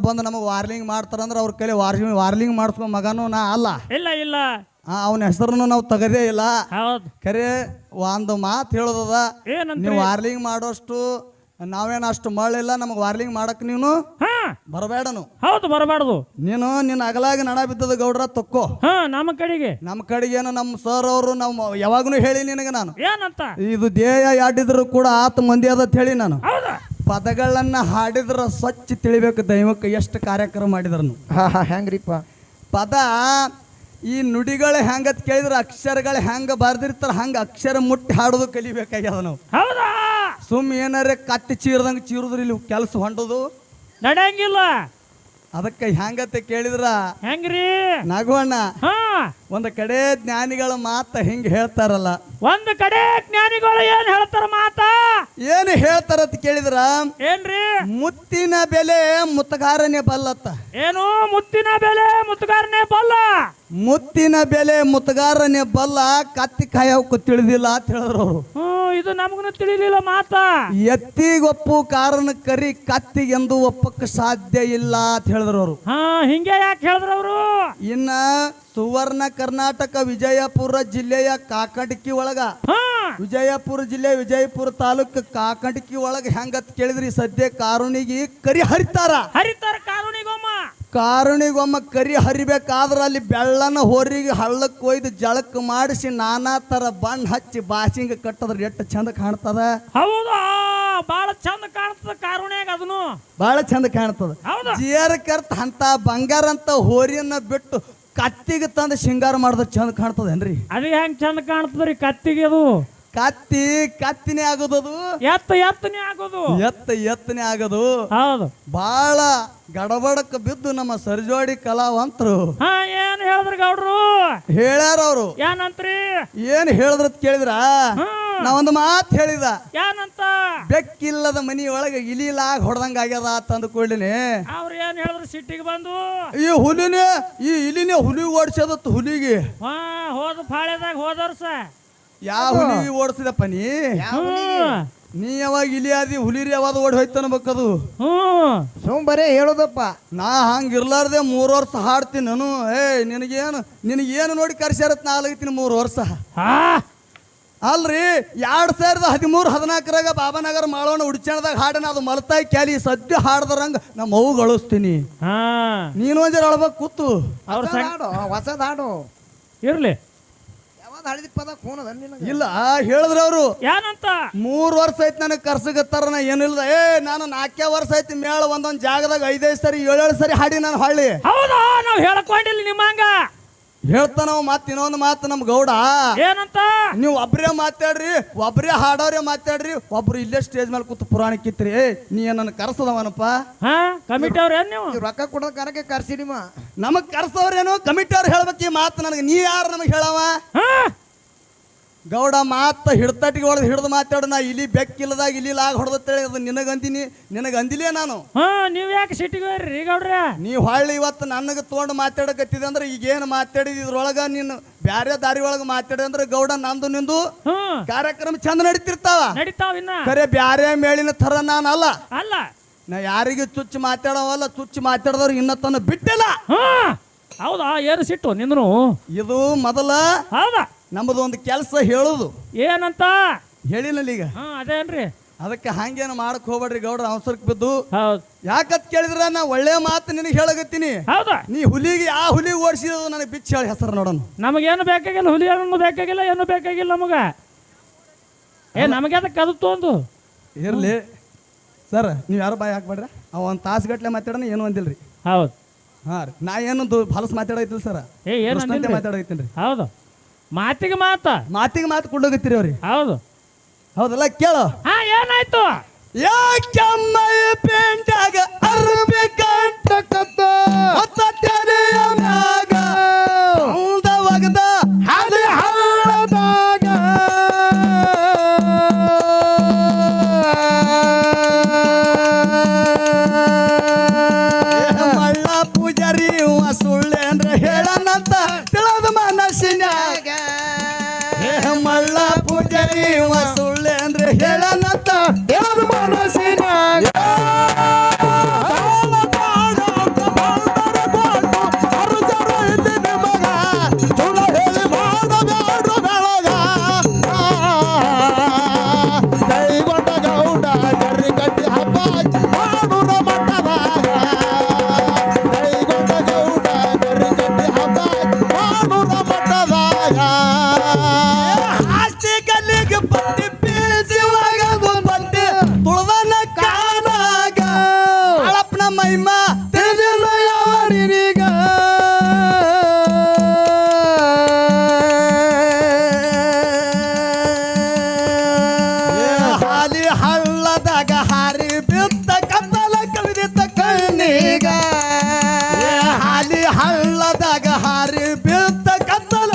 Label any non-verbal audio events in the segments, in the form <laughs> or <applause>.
ಬಂದು ನಮಗೆ ವಾರ್ಲಿಂಗ್ ಮಾಡ್ತಾರಂದ್ರೆ ಅವ್ರ ಕೈಲಿ ವಾರ್ಲಿಂಗ್ ವಾರ್ಲಿಂಗ್ ಮಾಡಿಸ್ಕೊ ಮಗನು ನಾ ಅಲ್ಲ. ಇಲ್ಲ ಇಲ್ಲ. ಅವನ ಹೆಸರನ್ನು ನಾವು ತೆಗದೇ ಇಲ್ಲ. ಹೌದು. ಖರೆ ಒಂದು ಮಾತು ಹೇಳೋದದ ಏನಂತ ನೀವು ವಾರ್ಲಿಂಗ್ ಮಾಡೋಷ್ಟು ನಾವೇನು ಅಷ್ಟು ಮಳಿಲ್ಲ ನಮಗೆ ವಾರ್ಲಿಂಗ್ ಮಾಡಕ್ ನೀನು ಹಾ. ಬರಬೇಡನು. ಹೌದು ಬರಬಾರ್ದು. ನೀನು ನಿನ್ನ ಅಗಲಾಗಿ ನಡ ಬಿದ್ದದ ಗೌಡ್ರ ತಕ್ಕೋ. ಹಾ ನಮ್ಮ ಕಡೆಗೆ. ನಮ್ಮ ಕಡೆಗೇನು ನಮ್ಮ ಸರ್ ಅವರು ನಮ್ಮ ಯಾವಾಗಲೂ ಹೇಳಿ ನಿನಗೆ ನಾನು. ಏನಂತ? ಇದು ದೇಹ ಯಾಡಿದ್ರು ಕೂಡ ಆತ ಮಂದಿ ಅದ ಹೇಳಿ ನಾನು. ಹೌದಾ? ಪದಗಳನ್ನ ಹಾಡಿದ್ರ ಸ್ವಚ್ಛ ತಿಳಿಬೇಕು. ದೈವಕ್ಕೆ ಎಷ್ಟು ಕಾರ್ಯಕ್ರಮ ಮಾಡಿದ್ರು ಹಾ ಹಾ ಹೆಂಗ್ರಿಪ್ಪ? ಪದ ಈ ನುಡಿಗಳು ಹೆಂಗತ್ ಕೇಳಿದ್ರೆ ಅಕ್ಷರಗಳು ಹೆಂಗ ಬರ್ದಿರ್ತಾರ ಹಂಗ ಅಕ್ಷರ ಮುಟ್ಟಿ ಹಾಡೋದು ಕಲಿಬೇಕಾಗ್ಯದ ನಾವು. ಹೌದಾ? ಸುಮ್ ಏನಾರ ಕತ್ತಿ ಚೀರದಂಗ ಚೀರುದ್ರ ಇಲ್ಲಿ ಕೆಲಸ ಹೊಂಡದು. ನಡೆಯಂಗಿಲ್ಲ. ಅದಕ್ಕೆ ಹೆಂಗತ್ತೆ ಕೇಳಿದ್ರ ಹೆಂಗ್ರಿ? ನಾಗವಣ್ಣ. ಹಾ. ಒಂದು ಕಡೆ ಜ್ಞಾನಿಗಳ ಮಾತ ಹಿಂಗ ಹೇಳ್ತಾರಲ್ಲ. ಒಂದು ಕಡೆ ಜ್ಞಾನಿಗಳು ಏನ್ ಹೇಳ್ತಾರ ಮಾತಾ? ಏನು ಹೇಳ್ತಾರತ್ ಕೇಳಿದ್ರ? ಏನ್ರಿ? ಮುತ್ತಿನ ಬೆಲೆ ಮುತ್ತಗಾರನೇ ಬಲ್ಲತ್ತ. ಏನು? ಮುತ್ತಿನ ಬೆಲೆ ಮುತ್ತಗಾರನೇ ಬಲ್ಲ? ಮುತ್ತಿನ ಬೆಲೆ ಮುತ್ತಗಾರನೇ ಬಲ್ಲ ಕತ್ತಿ ಕಾಯೋಕು ತಿಳಿದಿಲ್ಲ ಅಂತ ಹೇಳಿದ್ರು ಅವರು. ಹ್ಮ್ ಇದು ನಮಗೂ ತಿಳಿಲಿಲ್ಲ ಮಾತ. ಎತ್ತಿಗೊಪ್ಪು ಕಾರಣ ಕರಿ ಕತ್ತಿ ಎಂದು ಒಪ್ಪಕ್ಕೆ ಸಾಧ್ಯ ಇಲ್ಲ ಅಂತ ಹೇಳಿದ್ರು ಅವರು. ಹಾ ಹಿಂಗೆ ಯಾಕೆ ಹೇಳಿದ್ರು ಅವರು? ಇನ್ನ ಸುವರ್ಣ ಕರ್ನಾಟಕ ವಿಜಯಪುರ ಜಿಲ್ಲೆಯ ಕಾಕಟಕಿ ಒಳಗ. ವಿಜಯಪುರ ಜಿಲ್ಲೆ ವಿಜಯಪುರ ತಾಲೂಕು ಕಾಕಟಕಿ ಒಳಗ ಹೆಂಗತ್ ಕೇಳಿದ್ರಿ? ಸದ್ಯ ಕಾರುಣಿಗಿ ಕರಿ ಹರಿತಾರ. ಹರಿತಾರ ಕಾರುಣಿಗೊಮ್ಮ. ಕಾರುಣಿಗೊಮ್ಮ ಕರಿ ಹರಿಬೇಕಾದ್ರ ಅಲ್ಲಿ ಬೆಳ್ಳನ ಹೋರಿಗೆ ಹಳ್ಳಕ್ಕೆ ಒಯ್ದು ಜಳಕ್ ಮಾಡಿಸಿ ನಾನಾ ತರ ಬಣ್ಣ ಹಚ್ಚಿ ಬಾಸಿಂಗ್ ಕಟ್ಟದ್ರ ಎಷ್ಟು ಚಂದ ಕಾಣ್ತದ. ಹೌದು ಬಹಳ ಚಂದ ಕಾಣ್ತದ ಕಾರುಣ್ಯಾಗ ಅದನ್ನು. ಬಹಳ ಚಂದ ಕಾಣ್ತದ. ಜಿಯರ್ ಕರ್ತ ಅಂತ ಬಂಗಾರ ಅಂತ ಹೋರಿಯನ್ನ ಬಿಟ್ಟು ಕತ್ತಿಗೆ ತಂದು ಶೃಂಗಾರ ಮಾಡಿದ್ರೆ ಚಂದ ಕಾಣ್ತದೇನ್ರಿ? ಅದು ಹೆಂಗ್ ಚಂದ ಕಾಣ್ತದ್ರಿ ಕತ್ತಿಗೆ ಅದು? ಕತ್ತಿ ಕತ್ತಿನೇ ಆಗೋದದು ಎತ್ತ ಎತ್ತನೇ ಆಗೋದು. ಎತ್ತ ಎತ್ತನೇ ಆಗೋದು. ಹೌದು. ಬಾಳ ಗಡಬಡಕ್ಕೆ ಬಿದ್ದು ನಮ್ಮ ಸರ್ಜೋಡಿ ಕಲಾವಂತರು. ಹಾ ಏನ್ ಹೇಳಿದ್ರು ಗೌಡ್ರು? ಹೇಳ್ಯಾರ ಅವರು. ಏನಂತ್ರಿ? ಏನ್ ಹೇಳಿದ್ರ ಕೇಳಿದ್ರ? ನಾ ಒಂದು ಮಾತು ಹೇಳಿದ. ಏನಂತ ಬೆಕ್ಕಿಲ್ಲದ ಮನಿಯೊಳಗೆ ಇಲಿಲಾಗಿ ಇಲಿಲಾಗ ಹೊಡೆದಂಗ ಆಗ್ಯದ ತಂದು ಕೂಡಲಿನೇ ಅವ್ರ ಏನ್ ಹೇಳಿದ್ರು? ಸಿಟ್ಟಿಗೆ ಬಂದು? ಈ ಹುಲಿನೇ ಈ ಇಲಿನೇ ಹುಲಿ ಓಡಿಸೋದತ್ತು ಹುಲಿಗೆ. ಹಾ ಹೋದ ಫಾಳೆದಾಗ ಯಾವ ಹುಲಿ ಓಡಿಸಿದಪ್ಪ ನೀ? ನೀ ಯಾವಾಗ ಇಲಿ ಆದಿ ಹುಲಿರಿ ಯಾವಾಗ ಓಡಿ ಹೋಯ್ತು ಅನ್ಬೇಕದು? ಹ್ಮ್. ಸುಮ್ ಬರೇ ಹೇಳೋದಪ್ಪ. ನಾ ಹಂಗ ಇರ್ಲಾರ್ದೆ ಮೂರು ವರ್ಷ ಹಾಡ್ತೀನಿ ನಾನು. ಏ ನಿನಗೇನು ನಿನಗೇನು ನೋಡಿ ಕರ್ಸ್ಯಾರತ್ ನಾ ಅಲಗತೀನಿ ಮೂರು ವರ್ಷ. ಹಾ? ಅಲ್ರಿ ಎರಡು ಸಾವಿರದ ಹದಿಮೂರು ಹದಿನಾಲ್ಕರಾಗ ಬಾಬಾನಗರ ಮಾಡೋಣ ಉಡ್ಚಣದಾಗ ಹಾಡನ ಅದು ಮಲ್ತಾಯಿ ಕ್ಯಾಲಿ ಸದ್ಯ ಹಾಡದ್ರಂಗ ನಮ್ಮ ಅವು ಗಳಿಸ್ತೀನಿ. ಹಾ. ನೀನು ಒಂದಿರ ಹೇಳ್ಬೇಕು ಕೂತು. ಅವ್ರ ಹೊಸದ್ ಹಾಡು ಹೊಸದ್ ಹಾಡು. ಇರ್ಲಿ. ಯಾವ್ದು ಹಳದಿ ಪದ ಕೂನದ ನಿನಗೆ? ಇಲ್ಲ ಹೇಳಿದ್ರು ಅವರು. ಏನಂತ ಮೂರು ವರ್ಷ ಐತಿ ನನಗೆ ಕರ್ಸಗತ್ತಾರ ನಾ ಏನಿಲ್ಲ ಏ ನಾನು ನಾಲ್ಕೇ ವರ್ಷ ಐತಿ ಮೇಳ ಒಂದೊಂದು ಜಾಗದಾಗ ಐದೈದು ಸರಿ ಏಳೇಳು ಸರಿ ಹಾಡಿ ನಾನು ಹಳ್ಳಿ ಹೌದಾ? ನಾವ್ ಹೇಳಕೊಂಡಿಲ್ಲ ನಿಮ್ಮಂಗ. ಹೇಳ್ತಾನವ ಮಾತ್ ಇನ್ನೊಂದು ಮಾತು ನಮ್ ಗೌಡ. ಏನಂತ? ನೀವು ಒಬ್ರೇ ಮಾತಾಡ್ರಿ ಒಬ್ರೇ ಹಾಡೋರೇ ಮಾತಾಡ್ರಿ ಒಬ್ರು ಇಲ್ಲೇ ಸ್ಟೇಜ್ ಮೇಲೆ ಕೂತು ಪುರಾಣ ಕಿತ್ರಿ ಏ ನೀ ಏನನ್ನ ಕರ್ಸದವನಪ್ಪ? ಹಾ ಕಮಿಟಿ ಅವ್ರ ಏನ್ ನೀವು? ರೊಕ್ಕ ಕೊಡೋದ್ ಕನಕ್ಕೆ ಕರ್ಸಿಡಿಮ ನಮಗ್ ಕರ್ಸವ್ರೇನು ಕಮಿಟಿ ಅವ್ರು ಹೇಳ್ಬೇಕು ಈ ಮಾತು ನನಗೆ. ನೀ ಯಾರು ನಮಗೆ ಹೇಳವ? ಹಾ ಗೌಡ ಮಾತ ಹಿಡ್ತಟ್ಟಿಗೆ ಹೊಡೆದು ಹಿಡಿದು ಮಾತಾಡ ನಾ ಇಲ್ಲಿ ಬೆಕ್ಕಿಲ್ಲದಾಗ ಇಲ್ಲಿ ಲಾಗ ಹೊಡೆದತ್ತೇಳಿ ಅದು ನಿನಗಂದಿನಿ ನಿನಗಂದಿಲೇ ನಾನು. ಹಾ ನೀವ್ ಯಾಕೆ ಸಿಟ್ಟಿಗೆ ಹೋಗ್ರಿ ಗೌಡ್ರ? ನೀ ಹೊಳ್ಳಿ ಇವತ್ತು ನನಗೆ ತೊಗೊಂಡು ಮಾತಾಡಕತ್ತಿದೆ ಅಂದ್ರೆ ಈಗೇನು ಮಾತಾಡಿದ ಇದ್ರೊಳಗ ನೀನು ಬ್ಯಾರೆ ದಾರಿ ಒಳಗೆ ಮಾತಾಡಿ ಅಂದ್ರೆ ಗೌಡ ನಂದು ನಿಂದು ಕಾರ್ಯಕ್ರಮ ಚಂದ ನಡೀತಿರ್ತಾವ. ನಡೀತಾವ ಇನ್ನ. ಖರೆ ಬ್ಯಾರೆ ಮೇಳಿನ ಥರ ನಾನು ಅಲ್ಲ. ಅಲ್ಲ. ನಾ ಯಾರಿಗೂ ಚುಚ್ಚು ಮಾತಾಡವಲ್ಲ ಚುಚ್ಚು ಮಾತಾಡಿದವ್ರು ಇನ್ನ ತನ್ನ ಬಿಟ್ಟಿಲ್ಲ. ಹಾ. ಹೌದಾ ಏನು ಸಿಟ್ಟು ನಿಂದ್ರು ಇದು ಮೊದಲ ಹೌದಾ? ನಮ್ಮದು ಒಂದು ಕೆಲಸ ಹೇಳೋದು. ಏನಂತ? ಹೇಳಿನಲ್ಲಿ ಈಗ. ಹಾ ಅದೇನ್ರಿ? ಅದಕ್ಕೆ ಹಂಗೇನು ಮಾಡಕ್ ಹೋಗ್ಬೇಡ್ರಿ ಗೌಡ್ರ ಅವಸರಕ್ಕೆ ಬಿದ್ದು. ಹೌದ್. ಯಾಕತ್ ಕೇಳಿದ್ರ ನಾ ಒಳ್ಳೆ ಮಾತು ನಿನಗೆ ಹೇಳಗತ್ತೀನಿ ಹೌದಾ. ನೀ ಹುಲಿಗೆ ಆ ಹುಲಿ ಓಡಿಸಿರೋದು ನನಗೆ ಬಿಚ್ಚ ಹೇಳಿ ಹೆಸರು ನೋಡೋಣ. ನಮಗೇನು ಬೇಕಾಗಿಲ್ಲ ಹುಲಿ ಏನು ಬೇಕಾಗಿಲ್ಲ ಏನು ಬೇಕಾಗಿಲ್ಲ ನಮಗ? ಏ ನಮಗೆ ಅದಕ್ಕೆ ಅದು ತೊಂದು ಇರ್ಲಿ. ಸರ್ ನೀವು ಯಾರು ಬಾಯಿ ಹಾಕ್ಬೇಡ್ರಿ? ಅವ ಒಂದು ತಾಸು ಗಟ್ಲೆ ಮಾತಾಡೋಣ ಏನು ಅಂದಿಲ್ರಿ? ಹೌದು. ಹಾಂ ರೀ. ನಾ ಏನೊಂದು ಫಲಸ್ ಮಾತಾಡೈತಿಲ್ಲ ಸರ್. ಏ ಏನು ಮಾತಾಡೈತೀನಿ ರೀ ಹೌದು. ಮಾತಿಗೆ ಮಾತ. ಮಾತಿಗೆ ಮಾತು ಕೊಂಡೋಗತ್ತೀರಿ ಅವ್ರಿ. ಹೌದು. ಹೌದಲ್ಲ ಕೇಳು. ಹಾ ಏನಾಯ್ತು? ಯಾಕೆ ಅಮ್ಮ ಪೇಂಟಾಗ ಅರ್ಬಿ ಕಂಟಕತ್ತ ಹಳ್ಳದಾಗ ಹಾರಿ ಬಿದ್ದ ಕತ್ತಲ.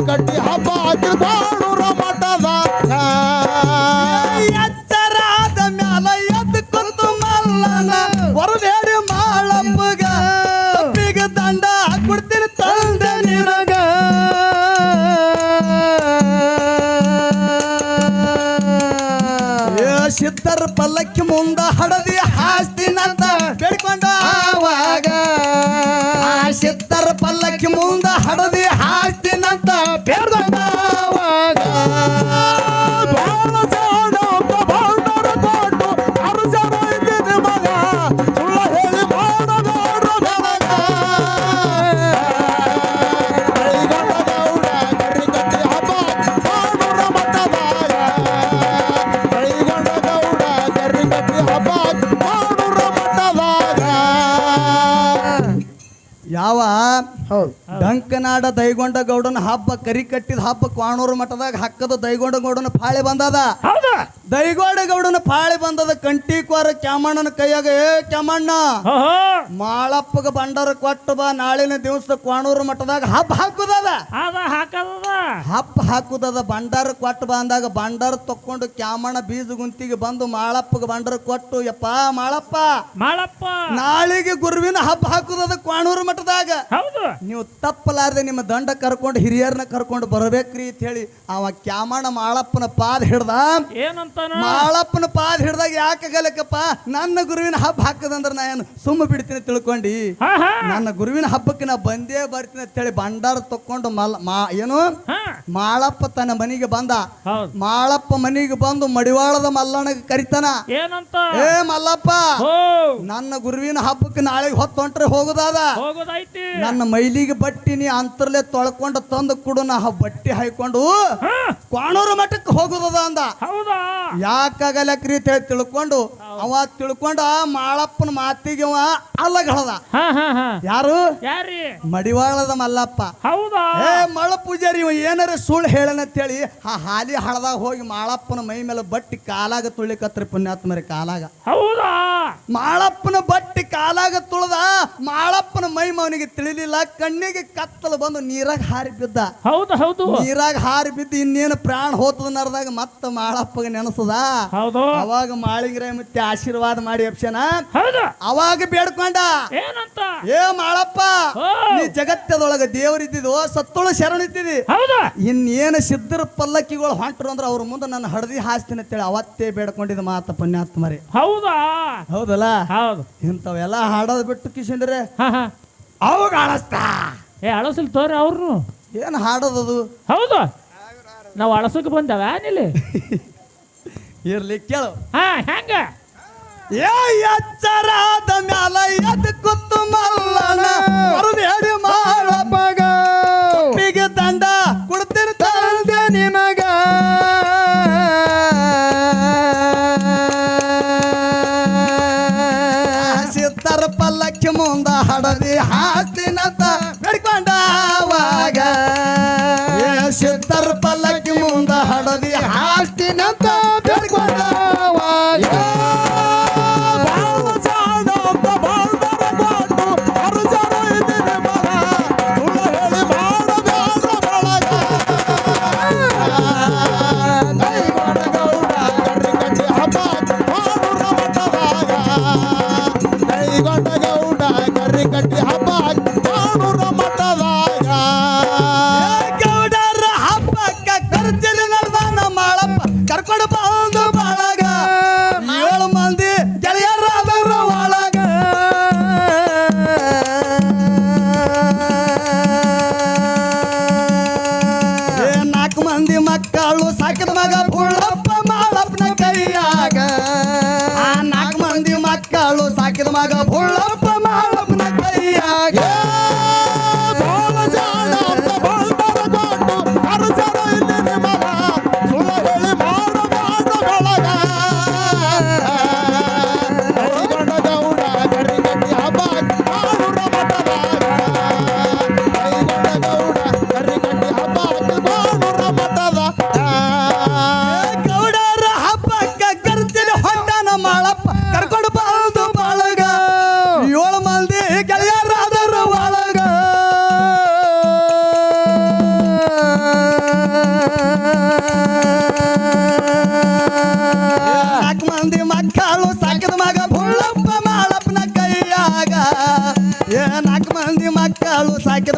ಕಟ್ಟಿ ಹಬ್ಬ ಮಾಡೂರ ಮಟ್ಟದಾಗ ಡಂಕನಾಡ ದೈಗೊಂಡ ಗೌಡನ ಹಬ್ಬ ಕರಿ ಕಟ್ಟಿದ ಹಬ್ಬ ಕ್ವಾಣೂರು ಮಠದಾಗ ಹಕ್ಕದ ದೈಗೊಂಡ ಗೌಡನ ಪಾಳೆ ಬಂದದ. ಗೌಡನ ಪಾಳಿ ಬಂದದ ಕಂಟಿ ಕ್ವಾರ ಕ್ಯಾಮಣ್ಣನ ಕೈಯಾಗ ಏ ಕ್ಯಾಮಣ್ಣ ಮಾಳಪ್ಪಗ ಬಂಡಾರ ಕೊಟ್ಟು ಬಾ ನಾಳಿನ ದಿವಸ ಕೋಣೂರು ಮಠದಾಗ ಹಬ್ಬ ಹಾಕುದದ. ಹಬ್ಬ ಹಾಕುದದ. ಬಂಡರ ಕೊಟ್ಟು ಬಾ ಅಂದಾಗ ಬಂಡರ್ ತಕ್ಕೊಂಡು ಕ್ಯಾಮಣ್ಣ ಬೀಜ ಗುಂತಿಗೆ ಬಂದು ಮಾಳಪ್ಪಗ ಬಂಡರ ಕೊಟ್ಟು ಯಪ್ಪ ಮಾಳಪ್ಪ ಮಾಳಪ್ಪ. ನಾಳಿಗೆ ಗುರುವಿನ ಹಬ್ಬ ಹಾಕುದದ ಕೋಣೂರು ಮಠದಾಗ. ಹೌದು. ನೀವು ತಪ್ಪಲಾರದೆ ನಿಮ್ಮ ದಂಡ ಕರ್ಕೊಂಡು ಹಿರಿಯರನ್ನ ಕರ್ಕೊಂಡು ಬರಬೇಕ್ರಿ ಅಂತ ಹೇಳಿ ಅವ ಕ್ಯಾಮಣ್ಣ ಮಾಳಪ್ಪನ ಪಾದ ಹಿಡ್ದ ಏನಂತಾನ ಮಾಳಪ್ಪನ ಪಾದ ಹಿಡ್ದಾಗ ಯಾಕೆ ಗಲಕಪ್ಪ? ನನ್ನ ಗುರುವಿನ ಹಬ್ಬ ಹಾಕದಂದ್ರ ನಾ ಏನು ಸುಮ್ಮ ಬಿಡ್ತೀನಿ ತಿಳ್ಕೊಂಡಿ. ನನ್ನ ಗುರುವಿನ ಹಬ್ಬಕ್ಕೆ ನಾ ಬಂದೇ ಬರ್ತೀನಿ ಅಂತ ಹೇಳಿ ಭಂಡಾರ ತಕ್ಕೊಂಡು ಮಲ್ ಮಾ ಏನು? ಮಾಳಪ್ಪ ತನ್ನ ಮನೆಗೆ ಬಂದ. ಮಾಳಪ್ಪ ಮನೆಗೆ ಬಂದು ಮಡಿವಾಳದ ಮಲ್ಲಣ್ಣಗೆ ಕರಿತಾನ. ಏನಂತ? ಏ ಮಲ್ಲಪ್ಪ! ನನ್ನ ಗುರುವಿನ ಹಬ್ಬಕ್ಕೆ ನಾಳೆಗೆ ಹೊತ್ತೊಂಟ್ರೆ ಹೋಗುದಾದ. ನನ್ನ ಮೈಲಿಗೆ ಬಟ್ಟಿ ನೀ ಅಂತರ್ಲೆ ತೊಳ್ಕೊಂಡು ತಂದು ಕೊಡು ನಾ ಬಟ್ಟಿ ಹಾಯ್ಕೊಂಡು ಕ್ವಾಣೂರು ಮಠಕ್ಕೆ ಹೋಗುದದ ಅಂದ. ಹೌದಾ? ಯಾಕಾಗಲಕ್ರಿ ಹೇಳಿ ತಿಳ್ಕೊಂಡು? ಅವ ತಿಳ್ಕೊಂಡ ಮಾಳಪ್ಪನ ಮಾತಿಗೆ ಅವ ಅಲ್ಲಗಳದ. ಯಾರು? ಯಾರಿ ಮಡಿವಾಳದ ಮಲ್ಲಪ್ಪ. ಹೌದಾ? ಏ ಮಳ ಪೂಜಾರಿ ಇವ ಏನಾರ ಸುಳ್ಳು ಹೇಳನ ಅಂತೇಳಿ ಆ ಹಾಲಿ ಹಳದಾಗ ಹೋಗಿ ಮಾಳಪ್ಪನ ಮೈ ಮೇಲೆ ಬಟ್ಟಿ ಕಾಲಾಗ ತುಳಿಕತ್ರಿ ಪುಣ್ಯಾತ್ಮರಿ ಕಾಲಾಗ. ಹೌದಾ? ಮಾಳಪ್ಪನ ಬಟ್ಟಿ ಕಾಲಾಗ ತುಳದ ಮಾಳಪ್ಪನ ಮೈ ಅವನಿಗೆ ತಿಳಿಲಿಲ್ಲ ಕಣ್ಣಿಗೆ ಕತ್ತಲು ಬಂದು ನೀರಾಗ ಹಾರಿ ಬಿದ್ದ. ಹೌದು ಹೌದು. ನೀರಾಗ ಹಾರಿ ಬಿದ್ದು ಇನ್ನೇನು ಪ್ರಾಣ ಹೋತದ ನರದಾಗ ಮತ್ತ ಮಾಳಪ್ಪಗ ಹೌದು. ಅವಾಗ ಮಾಳಿಗ್ರೆ ಮತ್ತೆ ಆಶೀರ್ವಾದ ಮಾಡಿ ಅಪ್ಷನ ಹೌದು. ಅವಾಗ ಬೇಡ್ಕೊಂಡ. ಏನಂತ? ಏ ಮಾಳಪ್ಪ. ನೀ ಜಗತ್ತದೊಳಗ ದೇವರಿದ್ದಿದ್ದು ಸತ್ತೊಳ ಶರಣಿತ್ತಿದಿ ಹೌದು. ಇನ್ನೇನು ಸಿದ್ಧರ ಪಲ್ಲಕ್ಕಿಗಳು ಹೊಂಟ್ರು ಅಂದ್ರೆ ಅವ್ರ ಮುಂದೆ ನನ್ನ ಹಡದಿ ಹಾಸ್ತೀನಿ ಅಂತೇಳಿ ಅವತ್ತೇ ಬೇಡ್ಕೊಂಡಿದ್ದ ಮಾತ ಪುಣ್ಯಾತ್ಮರಿ. ಹೌದಾ? ಹೌದಲ್ಲ? ಹೌದು. ಇಂಥವೆಲ್ಲ ಹಾಡೋದು ಬಿಟ್ಟು ಕಿಶಂದ್ರೆ. ಅವಾಗ ಅಳಸ್ತಾ. ಏ ಅಳಸಿಲ್ ತೋರಿ ಅವ್ರು ಏನು ಹಾಡೋದದು? ಹೌದು. ನಾವು ಅಳಸಕ್ಕೆ ಬಂದವ ನಿಲ್ಲಿ <laughs> ಇರ್ಲಿ ಕೇಳು. ಹಾ ಹೆಂಗ? ಏ ಎಚ್ಚರಾದ ಮ್ಯಾಲ ಎದ್ ಕುತ್ತು ಮಲ್ಲನ ಹೇಳಿ ಮಾಳಪ್ಪಗ ಕಪ್ಪಿಗೆ ದಂಡ ಕೊಡ್ತೀನಿ ತಂದೆ ನಿನಗ. ಸಿತ್ತರ ಪಲ್ಲಕ್ಕಿ ಮುಂದ ಹಡದಿ ಹಾಸ್ತಿನಂತ ಕಟ್ಟಿ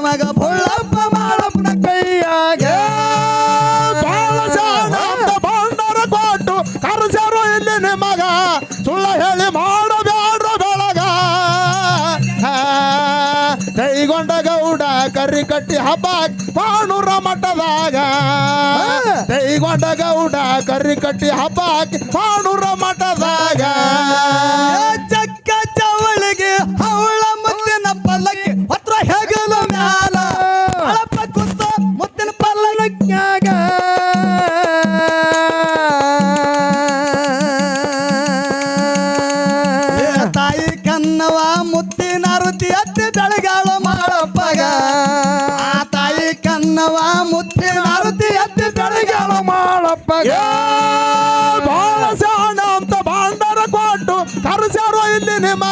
ಮಗ ಬುಳ್ಳಪ್ಪ ಮಾಳಪ್ಪನ ಕೈಯಾಗ. ಬಾಂಡರ ಕೊಟ್ಟು ಕರ್ಸರು ಇಲ್ಲಿ ನಿಮಗ. ಸುಳ್ಳ ಹೇಳಿ ಮಾಡಬೇಡ್ರ ಬೆಳಗ. ಕೈಗೊಂಡ ಗೌಡ ಕರಿ ಕಟ್ಟಿ ಹಬ್ಬ ಪಾಣೂರ ಮಠದಾಗ. ಕೈಗೊಂಡ ಗೌಡ ಕರಿ ಕಟ್ಟಿ ಹಬ್ಬ ಪಾಣೂರ ಮಠದಾಗ.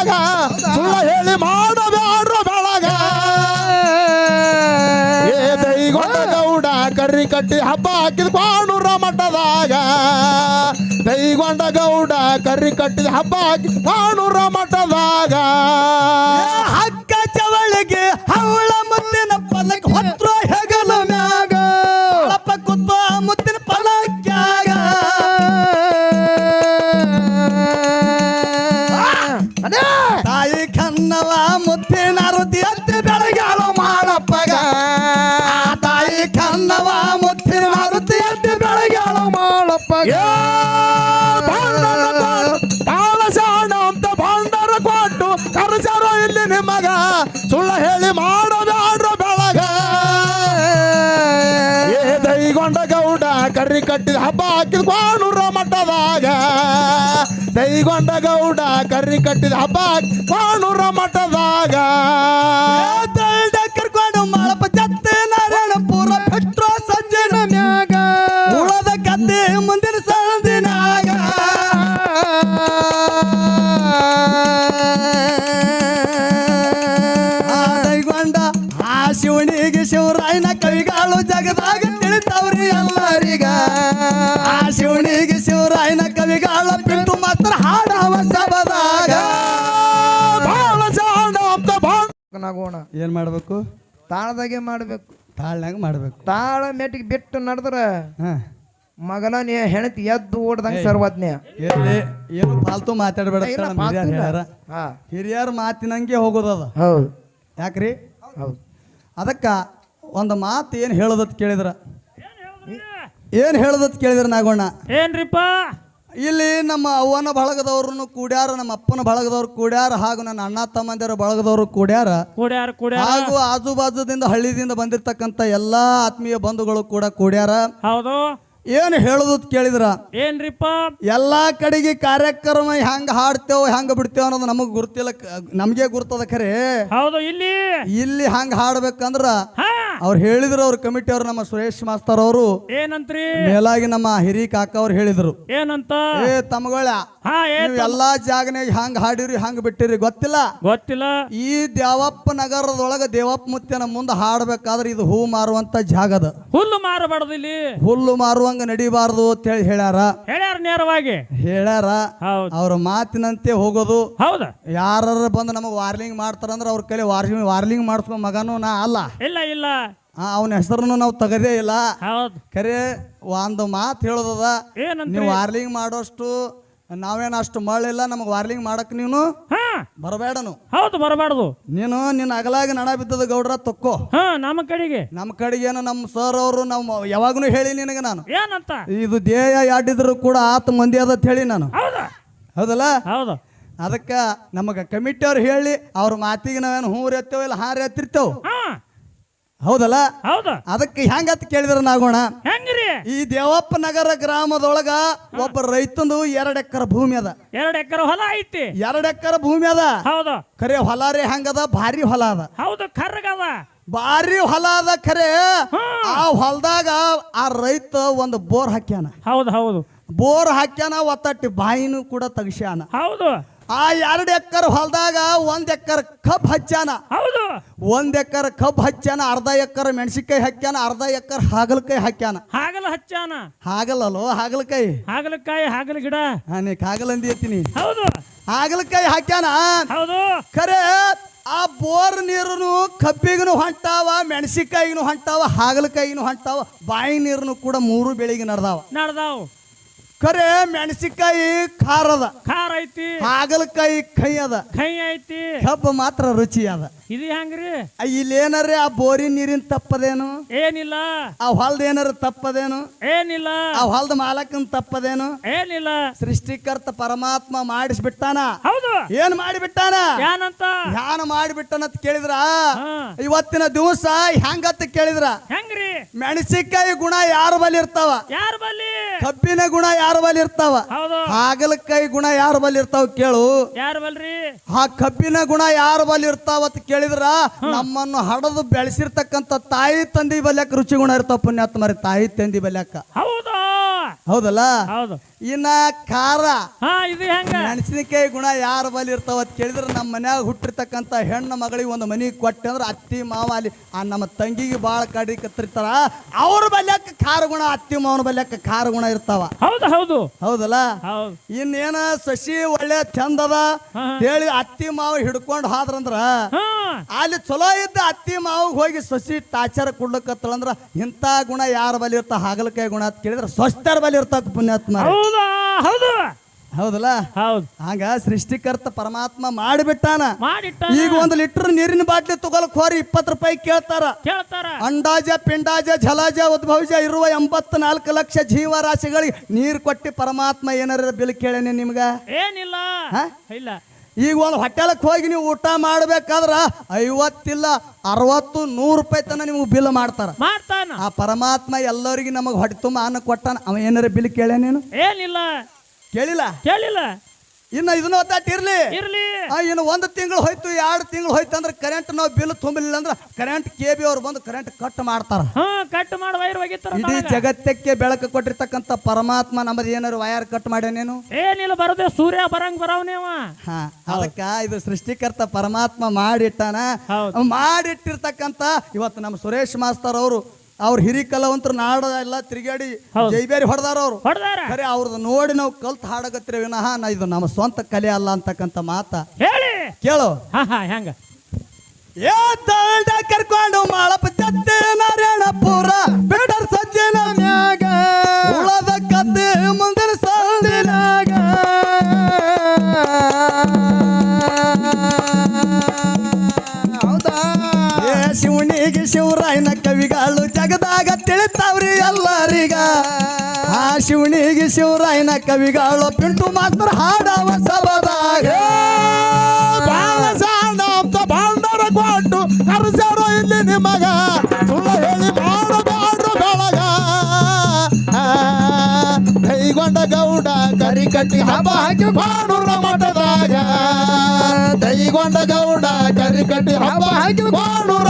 ನಿಮಗ ಸುಳ್ಳ ಹೇಳಿ ಮಾಡಬೇಡ್ರ ಬೆಳಗ. ಏ ದೈಗೊಂಡ ಗೌಡ ಕರ್ರಿ ಕಟ್ಟಿ ಹಬ್ಬ ಹಾಕಿದ ಬಾಣೂರ ಮಠದಾಗ. ದೈಗೊಂಡ ಗೌಡ ಕರ್ರಿ ಕಟ್ಟಿದ ಹಬ್ಬ ಹಾಕಿ ಬಾಣೂರ ಮಠದಾಗ. ದೈಗೊಂಡ ಗೌಡ ಕರ್ರಿ ಕಟ್ಟಿದ ಹಬ್ಬ ಬಾಣೂರ ಮಠದಾಗ ಏನ್ ಮಾಡ್ಬೇಕು? ತಾಳದಾಗೆ ಮಾಡ್ಬೇಕು. ತಾಳ್ನಾಗ ಮಾಡ್ಬೇಕು. ತಾಳ ಮೆಟ್ಟಿಗೆ ಬಿಟ್ಟು ನಡೆದ್ರ ಹಾಂ. ಮಗನ ನೀ ಹೆಣತಿ ಎದ್ದು ಓಡ್ದಂಗ ಸರ್ವಜ್ಞ. ಎಲ್ಲಿ ಏನು ಫಾಲ್ತು ಮಾತಾಡಬೇಡ ಇಲ್ಲ. ಹಾ. ಹಿರಿಯರ ಮಾತಿನಂಗೆ ಹೋಗೋದದ ಹೌದು. ಯಾಕ್ರಿ? ಹೌದು. ಅದಕ್ಕ ಒಂದು ಮಾತು ಏನು ಹೇಳೋದತ್ ಕೇಳಿದ್ರ? ಏನು ಹೇಳೋದತ್ ಕೇಳಿದ್ರ ನಾಗೋಣ ಏನ್ರಿಪ್ಪ? ಇಲ್ಲಿ ನಮ್ಮ ಅವ್ವನ ಬಳಗದವ್ರು ಕೂಡ್ಯಾರ ನಮ್ಮ ಅಪ್ಪನ ಬಳಗದವ್ರು ಕೂಡ್ಯಾರ ಹಾಗೂ ನನ್ನ ಅಣ್ಣ ತಮ್ಮಂದಿರ ಬಳಗದವರು ಕೂಡ್ಯಾರ. ಕೂಡ್ಯಾರ ಕೂಡ್ಯಾರ. ಹಾಗೂ ಆಜು ಬಾಜುದಿಂದ ಹಳ್ಳಿದಿಂದ ಬಂದಿರತಕ್ಕಂತ ಎಲ್ಲಾ ಆತ್ಮೀಯ ಬಂಧುಗಳು ಕೂಡ ಕೂಡ್ಯಾರ. ಹೌದು. ಏನು ಹೇಳುದು ಕೇಳಿದ್ರ? ಏನ್ರಿಪ್ಪ? ಎಲ್ಲಾ ಕಡೆಗೆ ಕಾರ್ಯಕ್ರಮ ಹೆಂಗ್ ಹಾಡ್ತೇವ ಹೆಂಗ್ ಬಿಡ್ತೇವ ಅನ್ನೋದು ನಮಗ್ ಗುರ್ತಿಲ್ಲ ನಮ್ಗೆ ಗುರ್ತದ ಖರೆ ಹೌದು ಇಲ್ಲಿ. ಇಲ್ಲಿ ಹಂಗ ಹಾಡ್ಬೇಕಂದ್ರ ಅವ್ರು ಹೇಳಿದ್ರು ಅವ್ರ ಕಮಿಟಿ ಅವ್ರು ನಮ್ಮ ಸುರೇಶ್ ಮಾಸ್ತರ್ ಅವರು. ಏನಂತ್ರಿ? ಮೇಲಾಗಿ ನಮ್ಮ ಹಿರಿ ಕಾಕ ಅವ್ರು ಹೇಳಿದ್ರು. ಏನಂತ? ಏ ತಮ್ಮಗಳ ಹಾ ಏ ನೀವು ಎಲ್ಲಾ ಜಾಗನಾಗ ಹಂಗ ಹಾಡಿರಿ ಹಂಗ ಬಿಟ್ಟಿರಿ ಗೊತ್ತಿಲ್ಲ? ಗೊತ್ತಿಲ್ಲ. ಈ ದೇವಪ್ಪ ನಗರದೊಳಗ ದೇವಪ್ಪ ಮುತ್ಯನ ಮುಂದೆ ಹಾಡ್ಬೇಕಾದ್ರೆ ಇದು ಹೂ ಮಾರುವಂತ ಜಾಗದ ಹುಲ್ಲು ಮಾರಬಾರ್ದು ಇಲ್ಲಿ. ಹುಲ್ಲು ಮಾರುವಂಗ ನಡಿಬಾರ್ದು ಅಂತ ಹೇಳಿ ಹೇಳ್ಯಾರ. ಹೇಳ್ಯಾರ ನೇರವಾಗಿ? ಹೇಳ್ಯಾರ. ಹೌದು. ಅವ್ರ ಮಾತಿನಂತೆ ಹೋಗೋದು. ಹೌದ. ಯಾರು ಬಂದು ನಮಗೆ ವಾರ್ನಿಂಗ್ ಮಾಡ್ತಾರಂದ್ರೆ ಅವ್ರ ಕೈಲಿ ವಾರ್ನಿಂಗ್ ವಾರ್ನಿಂಗ್ ಮಾಡಿಸ್ಕೊ ಮಗನೂ ನಾ ಅಲ್ಲ. ಇಲ್ಲ ಇಲ್ಲ. ಅವನ ಹೆಸರನ್ನು ನಾವು ತಗದೇ ಇಲ್ಲ. ಹೌದು. ಖರೆ ಒಂದು ಮಾತು ಹೇಳೋದದ ನೀವು ವಾರ್ಲಿಂಗ್ ಮಾಡೋಷ್ಟು ನಾವೇನು ಅಷ್ಟು ಮಳಿಲ್ಲ ನಮಗೆ ವಾರ್ಲಿಂಗ್ ಮಾಡಕ್ ನೀನು ಹಾ. ಬರಬೇಡನು. ಹೌದು ಬರಬಾರ್ದು. ನೀನು ನಿನ್ನ ಅಗಲಾಗಿ ನಡ ಬಿದ್ದದ ಗೌಡ್ರ ತಕ್ಕೋ. ಹಾ ನಮ್ಮ ಕಡೆಗೆ. ನಮ್ಮ ಕಡೆಗೇನು ನಮ್ಮ ಸರ್ ಅವರು ನಮ್ಮ ಯಾವಾಗಲೂ ಹೇಳಿ ನಿನಗೆ ನಾನು. ಏನಂತ? ಇದು ದೇಹ ಯಾಡಿದ್ರು ಕೂಡ ಆತ ಮಂದಿ ಅದ ಹೇಳಿ ನಾನು. ಹೌದಾ? ಹೌದಲ್ಲ? ಹೌದು. ಅದಕ್ಕೆ ನಮಗೆ ಕಮಿಟಿ ಅವ್ರು ಹೇಳಿ ಅವ್ರ ಮಾತಿಗೆ ನಾವೇನು ಹೂರ್ ಎತ್ತೇವೋ ಇಲ್ಲ ಹಾರ ಎತ್ತಿರ್ತೇವೆ? ಹಾ. ಹೌದಲ್ಲ? ಹೌದು. ಅದಕ್ಕೆ ಹೆಂಗತ್ ಕೇಳಿದ್ರ ನಾಗೋಣ ಹೆಂಗ್ರಿ? ಈ ದೇವಪ್ಪ ನಗರ ಗ್ರಾಮದೊಳಗ ಒಬ್ಬ ರೈತಂದು ಎರಡ್ ಎಕರೆ ಭೂಮಿ ಅದ. ಎರಡ್ ಎಕರೆ ಹೊಲ ಐತಿ. ಎರಡ್ ಎಕರೆ ಭೂಮಿ ಅದ. ಹೌದು. ಖರೆ ಹೊಲ ರೀ ಹಂಗದ ಭಾರಿ ಹೊಲ ಅದ. ಹೌದು ಕರ್ಗದ ಭಾರಿ ಹೊಲ ಅದ ಖರೆ. ಆ ಹೊಲದಾಗ ಆ ರೈತ ಒಂದು ಬೋರ್ ಹಾಕ್ಯಾನ. ಹೌದು ಹೌದು. ಬೋರ್ ಹಾಕ್ಯಾನ ಒತ್ತಟ್ಟಿ ಬಾಯಿನೂ ಕೂಡ ತಗಸ್ಯಾನ. ಹೌದು. ಆ ಎರಡು ಎಕರೆ ಹೊಲದಾಗ ಒಂದ್ ಎಕರೆ ಕಬ್ ಹಚ್ಚಾನ ಹೌದು. ಒಂದ್ ಎಕರೆ ಕಬ್ ಹಚ್ಚಾನ ಅರ್ಧ ಎಕರೆ ಮೆಣಸಿನ್ಕಾಯಿ ಹಾಕ್ಯಾನ ಅರ್ಧ ಎಕರೆ ಹಾಗಲಕಾಯಿ ಹಾಕ್ಯಾನ. ಹಾಗಲ ಹಚ್ಚಾನ ಹಾಗಲಲ್ಲೋ ಹಾಗಲಕಾಯಿ. ಹಾಗಲಕಾಯಿ ಹಾಗಲ ಗಿಡ. ನೀ ಕಾಗಲ್ ಅಂದಿರ್ತೀನಿ ಹೌದು. ಹಾಗಲಕಾಯಿ ಹಾಕ್ಯಾನ? ಹೌದು. ಖರೆ ಆ ಬೋರ್ ನೀರು ಕಬ್ಬಿಗೂ ಹೊಂಟಾವ ಮೆಣಸಿನ್ಕಾಯಿಗೂ ಹೊಂಟಾವ ಹಾಗಲಕಾಯಿನೂ ಹೊಂಟಾವ ಬಾಯಿ ನೀರು ಕೂಡ ಮೂರು ಬೆಳಿಗ್ಗೆ ನಡೆದಾವ. ನಡ್ದಾವ್. ಖರೆ ಖಾರ ಖಾರದ ಖಾರ ಐತಿ. ಹಾಗಲಕಾಯಿ ಕೈ ಅದ. ಕೈ ಐತಿ. ಹಬ್ಬ ಮಾತ್ರ ರುಚಿ ಅದ. ಇದು ಹೆಂಗ್ರಿ? ಇಲ್ಲಿ ಇಲ್ಲೇನಾರ ಆ ಬೋರಿನ ನೀರಿನ ತಪ್ಪದೇನು? ಏನಿಲ್ಲ. ಆ ಹೊಲದ ಏನಾರ ತಪ್ಪದೇನು? ಏನಿಲ್ಲ. ಆ ಹೊಲದ ಮಾಲಕನ್ ತಪ್ಪದೇನು? ಏನಿಲ್ಲ. ಸೃಷ್ಟಿಕರ್ತ ಪರಮಾತ್ಮ ಮಾಡಿಸ್ಬಿಟ್ಟಾನ. ಹೌದು. ಏನ್ ಮಾಡಿಬಿಟ್ಟಾನ? ಏನಂತ ಧ್ಯಾನ ಮಾಡಿಬಿಟ್ಟನಂತ ಕೇಳಿದ್ರ? ಇವತ್ತಿನ ದಿವಸ ಹೆಂಗತ್ತ ಕೇಳಿದ್ರ? ಹೆಂಗ್ರಿ? ಮೆಣಸಿನಕಾಯಿ ಗುಣ ಯಾರ ಬಲಿ ಇರ್ತಾವ? ಯಾರ ಬಲಿ ಕಬ್ಬಿನ ಗುಣ ಯಾರ ಬಲ್ಲಿ ಇರ್ತಾವ? ಹೌದು. ಹಾಗಲಕಾಯಿ ಗುಣ ಯಾರ ಬಲ್ ಇರ್ತಾವ ಕೇಳು. ಯಾರ ಬಲ್ರಿ? ಆ ಕಬ್ಬಿನ ಗುಣ ಯಾರ ಬಲ್ ಇರ್ತಾವ ಅಂತ ಕೇಳಿದ್ರ ನಮ್ಮನ್ನು ಹಡದು ಬೆಳೆಸಿರ್ತಕ್ಕಂತ ತಾಯಿ ತಂದಿ ಬಲ್ಯಾಕ ರುಚಿ ಗುಣ ಇರ್ತಾವ ಪುಣ್ಯಾತ್ಮರಿ ತಾಯಿ ತಂದಿ ಬಲ್ಯಾಕ. ಹೌದು. ಹೌದಲ್ಲ? ಹೌದು. ಇನ್ನ ಖಾರ. ಹಾ ಇದು ಹೆಂಗ? ಮೆಣಸಿನಕಾಯಿ ಗುಣ ಯಾರ ಬಲಿ ಇರ್ತಾವ ಅಂತ ಕೇಳಿದ್ರೆ ನಮ್ಮ ಮನ್ಯಾಗ ಹುಟ್ಟಿರ್ತಕ್ಕಂಥ ಹೆಣ್ಣು ಮಗಳಿಗೆ ಒಂದು ಮನಿ ಕೊಟ್ಟೆ ಅಂದ್ರೆ ಅತ್ತಿ ಮಾವ ಅಲ್ಲಿ ಆ ನಮ್ಮ ತಂಗಿಗೆ ಭಾಳ ಕಡಿ ಕತ್ತಿರ್ತಾರ ಅವ್ರ ಬಲ್ಯಾಕ ಖಾರ ಗುಣ ಅತ್ತಿ ಮಾವನ ಬಲ್ಯಾಕ ಖಾರ ಗುಣ ಇರ್ತಾವ. ಹೌದು ಹೌದು. ಹೌದಲ್ಲ? ಹೌದು. ಇನ್ನೇನ ಸಸಿ ಒಳ್ಳೆ ಚಂದದ. ಹೇಳಿ ಅತ್ತಿ ಮಾವ ಹಿಡ್ಕೊಂಡು ಹಾದ್ರಂದ್ರ ಅಲ್ಲಿ ಚಲೋ ಇದ್ದ ಅತ್ತಿ ಮಾವಿಗೆ ಹೋಗಿ ಸಸಿ ಟಾಚರ್ ಕೊಡ್ಲಕತ್ತಳಂದ್ರ ಇಂಥ ಗುಣ ಯಾರ ಬಲಿ ಇರ್ತಾವ? ಹಾಗಲಕಾಯಿ ಗುಣ ಅಂತ ಕೇಳಿದ್ರೆ ಸ್ವಸ್ಥರ ಬಲಿ ಇರ್ತಾವ ಪುಣ್ಯಾತ್ಮ ಹೌದಾ? ಹೌದು. ಹೌದಲ್ಲ? ಹೌದು. ಹಂಗ ಸೃಷ್ಟಿಕರ್ತ ಪರಮಾತ್ಮ ಮಾಡಿಬಿಟ್ಟಾನ. ಮಾಡಿಟ್ಟ ಈಗ ಒಂದು ಲೀಟರ್ ನೀರಿನ ಬಾಟ್ಲಿ ತಗೊಳಕ್ ಹೋರಿ ಇಪ್ಪತ್ತು ರೂಪಾಯಿ ಕೇಳ್ತಾರ. ಕೇಳ್ತಾರ. ಅಂಡಾಜ ಪಿಂಡಾಜ ಜಲಾಜ ಉದ್ಭವಜ ಇರುವ ಎಂಬತ್ ನಾಲ್ಕು ಲಕ್ಷ ಜೀವರಾಶಿಗಳಿಗೆ ನೀರು ಕೊಟ್ಟಿ ಪರಮಾತ್ಮ ಏನಾರ ಬಿಲ್ ಕೇಳೇನೆ ನಿಮ್ಗ? ಏನಿಲ್ಲ? ಇಲ್ಲ. ಈಗ ಒಂದು ಹೋಟೆಲಕ್ಕೆ ಹೋಗಿ ನೀವು ಊಟ ಮಾಡ್ಬೇಕಾದ್ರ ಐವತ್ತಿಲ್ಲ ಅರವತ್ತು ನೂರು ರೂಪಾಯಿ ತನ ನಿಮ್ಗೆ ಬಿಲ್ ಮಾಡ್ತಾರ. ಮಾಡ್ತಾನ. ಆ ಪರಮಾತ್ಮ ಎಲ್ಲರಿಗೂ ನಮಗೆ ಹೊಟ್ಟೆ ತುಂಬ ಅನ್ನ ಕೊಟ್ಟಾನ. ಅವ ಏನಾರ ಬಿಲ್ ಕೇಳೇನೇನು ಏನಿಲ್ಲ. ಕೇಳಿಲ್ಲ? ಕೇಳಿಲ್ಲ. ಇನ್ನು ಇದನ್ನ ಒತ್ತಾಟ ಇರ್ಲಿ. ಇರ್ಲಿ. ಆ, ಇನ್ನು ಒಂದು ತಿಂಗಳು ಹೋಯ್ತು ಎರಡು ತಿಂಗಳು ಹೋಯ್ತು ಅಂದ್ರೆ ಕರೆಂಟ್ ನಾವು ಬಿಲ್ ತುಂಬಲಿಲ್ಲ ಅಂದ್ರೆ ಕರೆಂಟ್ ಕೆ ಬಿ ಅವ್ರು ಬಂದು ಕರೆಂಟ್ ಕಟ್ ಮಾಡ್ತಾರ. ಹಾ ಕಟ್ ಮಾಡಿ ವೈರ್ ಒಗಿತಾರ ಇಡೀ ಜಗತ್ತಕ್ಕೆ ಬೆಳಕು ಕೊಟ್ಟಿರ್ತಕ್ಕಂಥ ಪರಮಾತ್ಮ ನಮ್ಮದು ಏನಾರು ವಯರ್ ಕಟ್ ಮಾಡ್ಯಾನೇನು ಏನಿಲ್ಲ ಬರದೆ ಸೂರ್ಯ ಬರಂಗ್ ಬರವ್ ನೀವ. ಹಾ ಅದಕ್ಕ ಇದು ಸೃಷ್ಟಿಕರ್ತ ಪರಮಾತ್ಮ ಮಾಡಿಟ್ಟಾನ. ಹೌದು. ಮಾಡಿಟ್ಟಿರ್ತಕ್ಕಂಥ ಇವತ್ತು ನಮ್ಮ ಸುರೇಶ್ ಮಾಸ್ತರ್ ಅವರು ಅವ್ರ ಹಿರಿ ಕಲಾವಂತರು ನಾಡ ಎಲ್ಲ ತಿರುಗಾಡಿ. ಜೈಬೇರಿ ಹೊಡೆದಾರ ಅವರು. ಹೊಡ್ದಾರ. ಖರೆ ಅವ್ರದ್ದು ನೋಡಿ ನಾವು ಕಲ್ತ್ ಹಾಡಕತ್ತಿರ ವಿನಃ ನಾ ಇದು ನಮ್ಮ ಸ್ವಂತ ಕಲೆ ಅಲ್ಲ ಅಂತಕ್ಕಂತ ಮಾತ. ಹೇಳಿ. ಕೇಳು. ಹಾ ಹಾ ಹೆಂಗ? ಏ ಕರ್ಕೊಂಡು ಮಾಳಪ್ಪ ನಾರಾಯಣ ನಾರಾಯಣಪುರ ಬಿಡರ್ ಸಜ್ಜನ ಮ್ಯಾಗ ಉಳದ ಕತ್ತೆ ಮುಂದಿನ ಸಂದಿನಾಗ ಹೌದಾ? ಏ ಶಿವನಿಗೆ ಶಿವರಾಯನ ಕವಿಗಳು ಜಗದಾಗ ತಿಳಿತಾವ್ರಿ ಎಲ್ಲರಿಗ. ಆ ಶಿವನಿಗೆ ಶಿವರಾಯನ ಕವಿಗಳು ಪಿಂಟು ಮಾಸ್ತರ್ ಹಾಡವ ಸಬದಾಗ ಬಾಳ ಸಾಣ ಅಂತ ಬಾಂಡರ ಕೊಟ್ಟು ಕರ್ಸ್ಯಾರೋ ಇಲ್ಲಿ ನಿಮಗ. ಸುಳ್ಳು ಹೇಳಿ ಮಾಡಬಾರ್ದು ಬೆಳಗ. ಕೈಗೊಂಡ ಗೌಡ ಕರಿ ಕಟ್ಟಿ ಹಬ್ಬ ಹಾಕಿ ಬಾಣೂರ ಮಠದಾಗ. ದೈಗೊಂಡ ಗೌಡ ಕರಿ ಕಟ್ಟಿ ಹಬ್ಬ ಹಾಕಿ ಬಾಣೂರ